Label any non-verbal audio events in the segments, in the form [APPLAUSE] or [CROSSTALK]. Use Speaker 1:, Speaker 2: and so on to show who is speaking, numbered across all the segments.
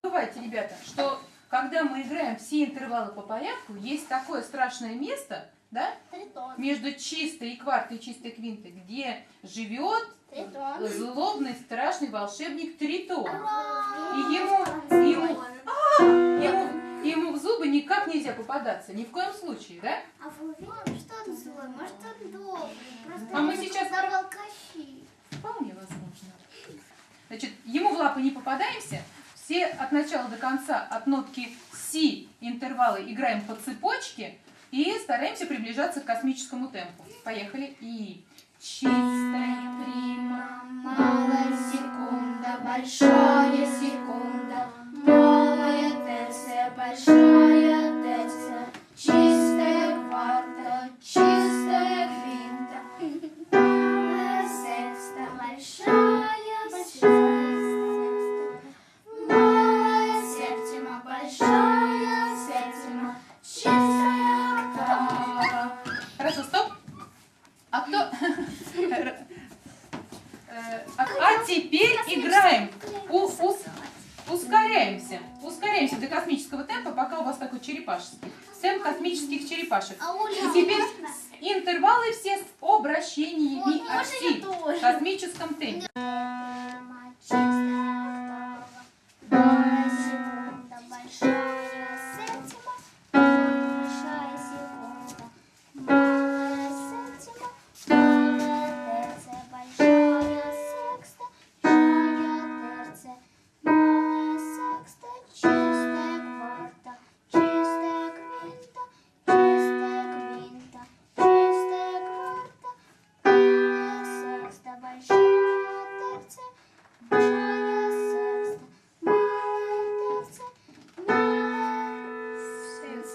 Speaker 1: Забывайте, ребята, что когда мы играем все интервалы по порядку, есть такое страшное место, да,
Speaker 2: Тритон.
Speaker 1: между чистой и квартой и чистой квинтой, где живет
Speaker 2: Тритон.
Speaker 1: злобный, страшный волшебник Тритон.
Speaker 2: Ура!
Speaker 1: И ему, ему, а, ему, ему в зубы никак нельзя попадаться, ни в коем случае, да?
Speaker 2: А вы уверены, что он злой? Может, он добрый? Просто
Speaker 1: А мы сейчас
Speaker 2: алкаши.
Speaker 1: Вполне возможно. Значит, ему в лапы не попадаемся. От начала до конца от нотки Си интервалы играем по цепочке и стараемся приближаться к космическому темпу. Поехали. И чистая прима.
Speaker 2: Малая секунда, большая секунда, большая септима, чистая октава.
Speaker 1: Хорошо, стоп. А кто... Э, А теперь играем. Ускоряемся. Ускоряемся до космического темпа, пока у вас такой черепашеский. Темп космических черепашек.
Speaker 2: А
Speaker 1: И теперь интервалы все с обращениями оси в космическом темпе.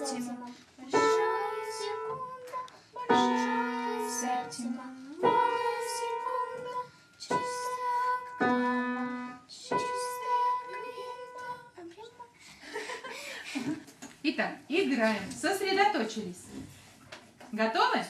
Speaker 2: Септима, большая секунда, большая септима, секунда, чистая октава, чистая квинта.
Speaker 1: Итак, играем. Сосредоточились. Готовы?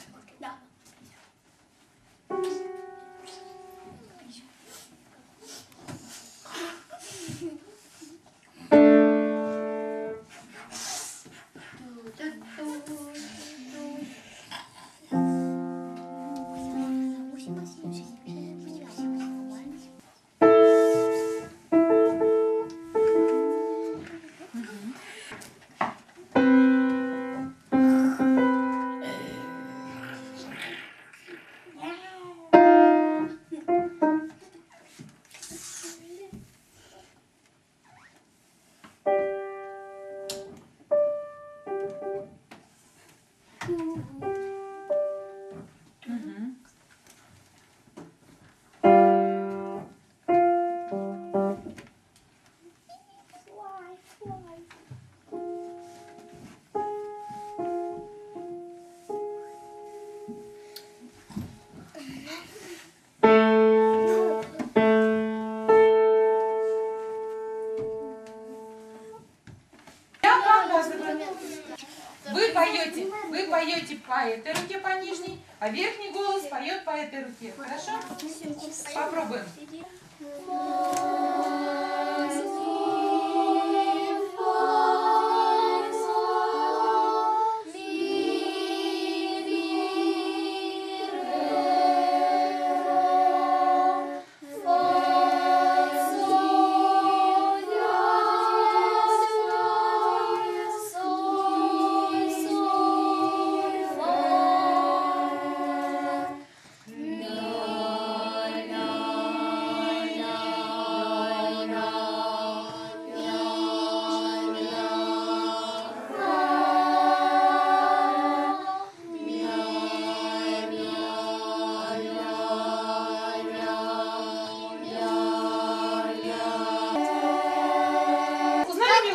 Speaker 1: Thank you. Поете по этой руке по нижней, а верхний голос поет по этой руке. Хорошо? Попробуем.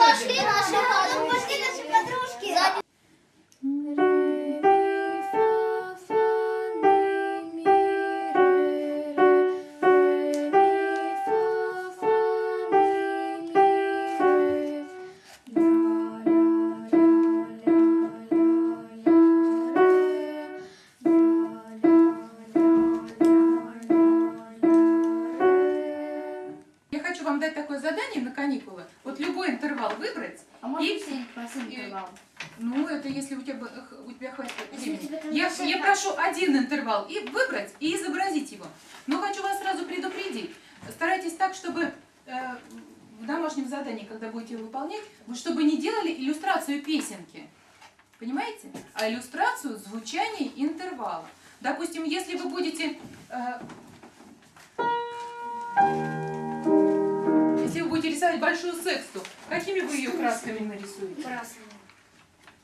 Speaker 3: Nós que.
Speaker 1: И выбрать, и изобразить его. Но хочу вас сразу предупредить. Старайтесь так, чтобы э, в домашнем задании, когда будете его выполнять, вы чтобы не делали иллюстрацию песенки. Понимаете? А иллюстрацию звучания интервала. Допустим, если вы будете... э, если вы будете рисовать большую сексту, какими вы ее красками нарисуете?
Speaker 2: Красный.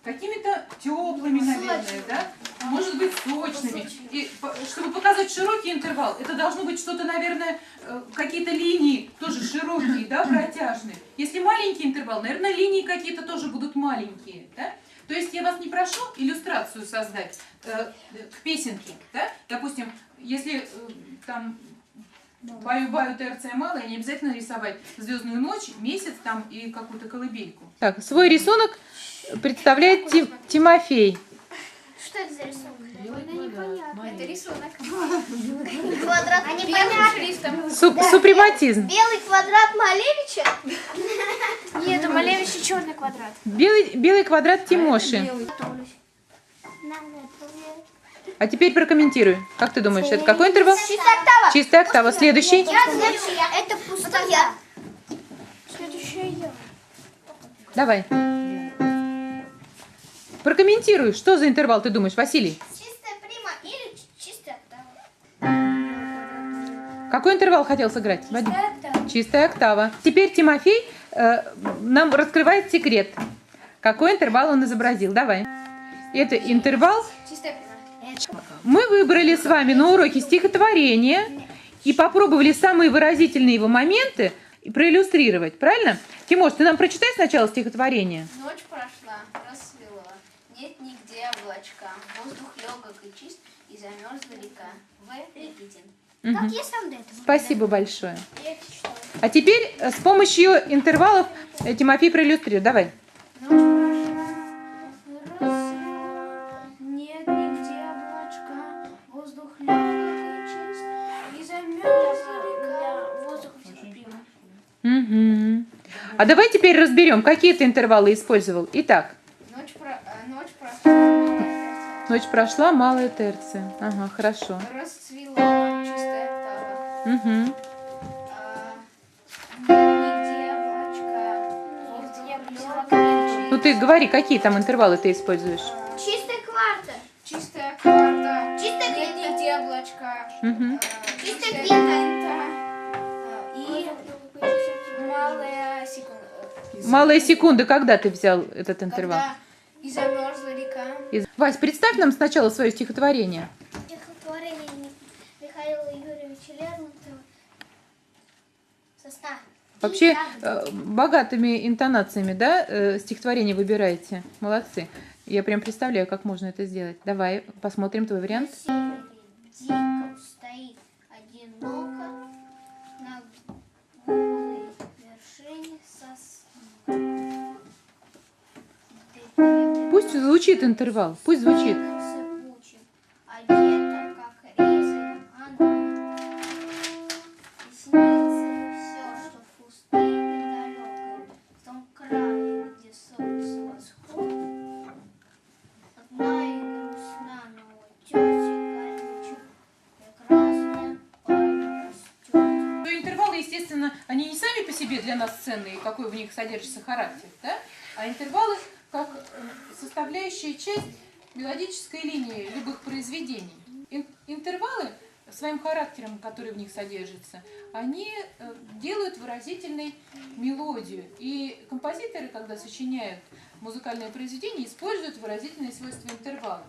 Speaker 1: Какими-то теплыми, наверное, да? Может быть, сочными. И чтобы показать широкий интервал, это должно быть что-то, наверное, э, какие-то линии тоже широкие, да, протяжные. Если маленький интервал, наверное, линии какие-то тоже будут маленькие, да? То есть я вас не прошу иллюстрацию создать э, к песенке, да? Допустим, если э, там баю-баю ТРЦ малая, не обязательно рисовать звездную ночь, месяц там и какую-то колыбельку. Так, свой рисунок представляет Тимофей.
Speaker 2: Что это за рисунок?
Speaker 3: Белый маленький.
Speaker 2: рисунок. Квадрат. А
Speaker 1: супрематизм.
Speaker 2: Белый квадрат Малевича? [LAUGHS] Нет, у Малевича черный квадрат.
Speaker 1: Белый, белый квадрат Тимоши. А теперь прокомментируй. Как ты думаешь, это какой интервал?
Speaker 2: Чистая октава.
Speaker 1: Чистая октава. Следующий.
Speaker 2: Следующая. Это пустая. Следующая я.
Speaker 1: Давай. Прокомментируй. Что за интервал ты думаешь, Василий?
Speaker 2: Чистая прима или чистая октава?
Speaker 1: Какой интервал хотел сыграть? Вадим?
Speaker 2: Чистая октава.
Speaker 1: Чистая октава. Теперь Тимофей э, нам раскрывает секрет. Какой интервал он изобразил? Давай. Это интервал
Speaker 2: Чистая прима.
Speaker 1: Мы выбрали с вами на уроке стихотворение и попробовали самые выразительные его моменты проиллюстрировать, правильно? Тимош, ты нам прочитай сначала стихотворение.
Speaker 4: Ночь прошла, рассвело, нет нигде облачка, воздух легок и чист, и замерзла река. В. Никитин.
Speaker 1: Мгм.
Speaker 2: Как я сам до этого?
Speaker 1: Спасибо большое. А теперь э, с помощью интервалов э, Тимофей проиллюстрирует. Давай.
Speaker 4: Ночь прошла, рассвело, нет нигде облачка, воздух легок и чист, и замерзла река. Воздух прима.
Speaker 1: Мгм. А давай теперь разберем, какие ты интервалы использовал. Итак,
Speaker 4: ночь прошла,
Speaker 1: малая терция. Ага, хорошо.
Speaker 4: расцвела, чистая октава. А, чист.
Speaker 1: Ну ты говори, какие там интервалы ты используешь.
Speaker 2: Чистая кварта.
Speaker 4: Чистая карта.
Speaker 2: Чистая
Speaker 4: Нет
Speaker 2: квинта.
Speaker 4: нигде облачка.
Speaker 1: Мгм.
Speaker 4: Э,
Speaker 2: Чистая квинта.
Speaker 4: Э, И малая секунда.
Speaker 1: Малая секунда, когда ты взял этот интервал?
Speaker 4: Когда.
Speaker 1: Из- Вась, представь нам сначала свое стихотворение.
Speaker 2: Стихотворение Михаила Юрьевича Лермонтова. Сосна.
Speaker 1: Вообще э, богатыми интонациями, да, э, стихотворение выбираете. Молодцы. Я прям представляю, как можно это сделать. Давай посмотрим твой вариант.
Speaker 2: На прекрасная пальма растет.
Speaker 1: То интервалы, естественно, они не сами по себе для нас ценные, какой в них содержится характер, да? а интервалы как э, составляющая часть мелодической линии любых произведений. Ин- интервалы своим характером, который в них содержится, они э, делают выразительной мелодию. И композиторы, когда сочиняют музыкальное произведение, используют выразительные свойства интервала.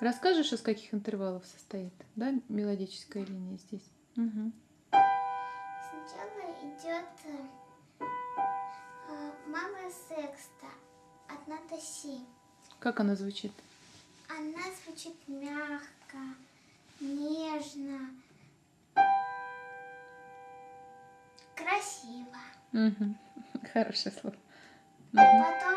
Speaker 1: Расскажешь, из каких интервалов состоит, да, мелодическая линия здесь? Мгм.
Speaker 4: Сначала идет э, мама секста, одна до си.
Speaker 1: Как она звучит?
Speaker 4: Она звучит мягко, нежно, красиво.
Speaker 1: Мгм. [LAUGHS] Хорошее слово. Мгм.
Speaker 4: Потом